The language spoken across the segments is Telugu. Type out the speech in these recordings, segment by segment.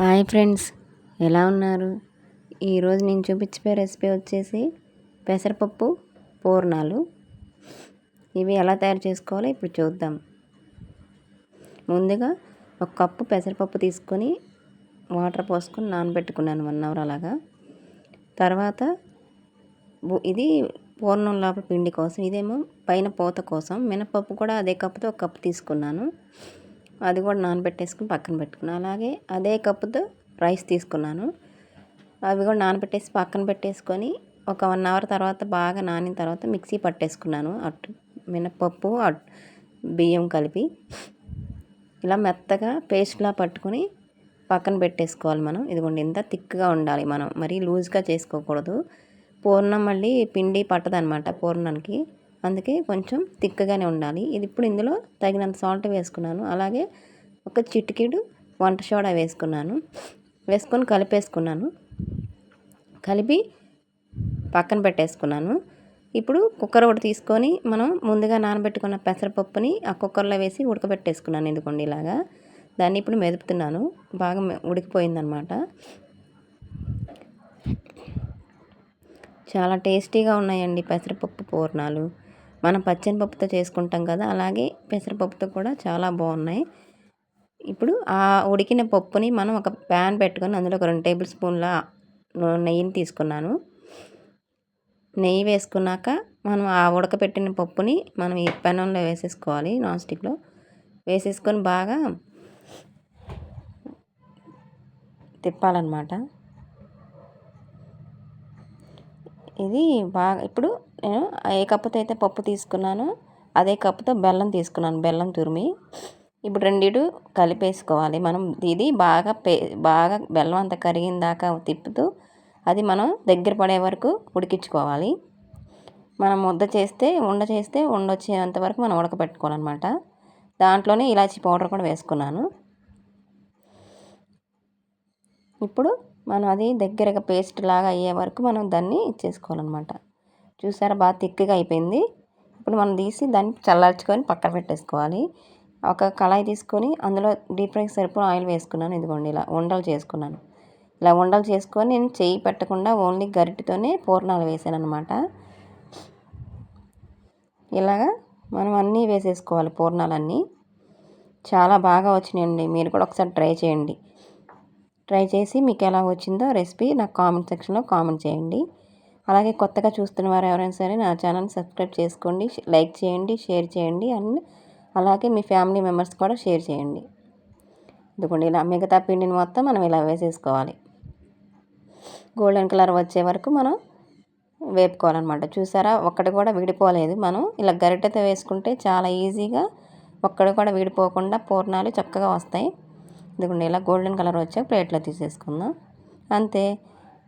హాయ్ ఫ్రెండ్స్ ఎలా ఉన్నారు? ఈరోజు నేను చూపించే రెసిపీ వచ్చేసి పెసరపప్పు పూర్ణాలు. ఇవి ఎలా తయారు చేసుకోవాలో ఇప్పుడు చూద్దాం. ముందుగా ఒక కప్పు పెసరపప్పు తీసుకొని వాటర్ పోసుకొని నానబెట్టుకున్నాను వన్ అవర్ అలాగా. తర్వాత ఇది పూర్ణం లోపల పిండి కోసం ఇదేమో పైన పూత కోసం మినపప్పు కూడా అదే కప్పుతో ఒక కప్పు తీసుకున్నాను. అది కూడా నానబెట్టేసుకుని పక్కన పెట్టుకున్నాను అలాగే అదే కప్పుతో రైస్ తీసుకున్నాను. అవి కూడా నానబెట్టేసి పక్కన పెట్టేసుకొని ఒక వన్ అవర్ తర్వాత బాగా నానిన తర్వాత మిక్సీ పట్టేసుకున్నాను. అటు మినపప్పు బియ్యం కలిపి. ఇలా మెత్తగా పేస్ట్లా పట్టుకొని పక్కన పెట్టేసుకోవాలి మనం. ఇదిగోండి ఇంత థిక్గా ఉండాలి మనం. మరీ లూజ్గా చేసుకోకూడదు. పూర్ణం మళ్ళీ పిండి పట్టదనమాట పూర్ణానికి అందుకే కొంచెం తిక్కగానే ఉండాలి. ఇది ఇప్పుడు ఇందులో తగినంత సాల్ట్ వేసుకున్నాను. అలాగే ఒక చిటికెడు వంట సోడా వేసుకున్నాను. వేసుకొని కలిపేసుకున్నాను. కలిపి పక్కన పెట్టేసుకున్నాను. ఇప్పుడు కుక్కర్ ఒకటి తీసుకొని మనం ముందుగా నానబెట్టుకున్న పెసరపప్పుని ఆ కుక్కర్లో వేసి ఉడకబెట్టేసుకున్నాను ఎందుకండి ఇలాగా. దాన్ని ఇప్పుడు మెదుపుతున్నాను. బాగా ఉడికిపోయిందనమాట చాలా టేస్టీగా ఉన్నాయండి పెసరపప్పు పూర్ణాలు. మనం పచ్చని పప్పుతో చేసుకుంటాం కదా అలాగే పెసరపప్పుతో కూడా చాలా బాగున్నాయి. ఇప్పుడు ఆ ఉడికిన పప్పుని మనం ఒక ప్యాన్ పెట్టుకొని అందులో ఒక రెండు టేబుల్ స్పూన్ల నెయ్యిని తీసుకున్నాను. నెయ్యి వేసుకున్నాక మనం ఆ ఉడకపెట్టిన పప్పుని మనం ఈ పెనంలో వేసేసుకోవాలి నాన్ స్టిక్లో వేసేసుకొని బాగా తిప్పాలన్నమాట. ఇది బాగా ఇప్పుడు నేను ఏ కప్పుతో అయితే పప్పు తీసుకున్నాను అదే కప్పుతో బెల్లం తీసుకున్నాను బెల్లం తురిమి. ఇప్పుడు రెండిటు కలిపేసుకోవాలి. మనం ఇది బాగా పే బాగా బెల్లం అంతా కరిగిన దాకా తిప్పుతూ అది మనం దగ్గర పడే వరకు ఉడికించుకోవాలి. మనం ముద్ద చేస్తే ఉండ చేస్తే ఉండొచ్చేంత వరకు మనం ఉడకబెట్టుకోవాలన్నమాట. దాంట్లోనే ఇలాచీ పౌడర్ కూడా వేసుకున్నాను. ఇప్పుడు మనం అది దగ్గరగా పేస్ట్ లాగా అయ్యే వరకు మనం దాన్ని ఇచ్చేసుకోవాలన్నమాట. చూసారా? బాగా తిక్కగా అయిపోయింది. ఇప్పుడు మనం తీసి దాన్ని చల్లార్చుకొని పక్కన పెట్టేసుకోవాలి. ఒక కళాయి తీసుకొని అందులో డీప్ ఫ్రైకి సరిపోయిన ఆయిల్ వేసుకున్నాను. ఇదిగోండి ఇలా ఉండలు చేసుకున్నాను. ఇలా ఉండలు చేసుకొని నేను చేయి పెట్టకుండా ఓన్లీ గరిటితోనే పూర్ణాలు వేసాను అనమాట ఇలాగా మనం అన్నీ వేసేసుకోవాలి పూర్ణాలన్నీ. చాలా బాగా వచ్చినాయండి. మీరు కూడా ఒకసారి ట్రై చేయండి. ట్రై చేసి మీకు ఎలా వచ్చిందో రెసిపీ నాకు కామెంట్ సెక్షన్లో కామెంట్ చేయండి. అలాగే కొత్తగా చూస్తున్న వారు ఎవరైనా సరే నా ఛానల్ సబ్స్క్రైబ్ చేసుకోండి లైక్ చేయండి షేర్ చేయండి అండ్ అలాగే మీ ఫ్యామిలీ మెంబర్స్ కూడా షేర్ చేయండి. ఇదిగోండి ఇలా మిగతా పిండిని మొత్తం మనం ఇలా వేసేసుకోవాలి. గోల్డెన్ కలర్ వచ్చే వరకు మనం వేపుకోవాలన్నమాట. చూసారా? ఒక్కటి కూడా విడిపోలేదు మనం. ఇలా గరిటెతో వేసుకుంటే చాలా ఈజీగా ఒక్కడ కూడా విడిపోకుండా పూర్ణాలు చక్కగా వస్తాయి. ఇదిగోండి ఇలా గోల్డెన్ కలర్ వచ్చే ప్లేట్లో తీసేసుకుందాం. అంతే.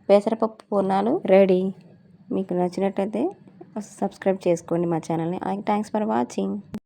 పెసరపప్పు పూర్ణాలు రెడీ. మీకు నచ్చినట్టయితే సబ్స్క్రైబ్ చేసుకోండి మా ఛానల్ని. Thanks for watching.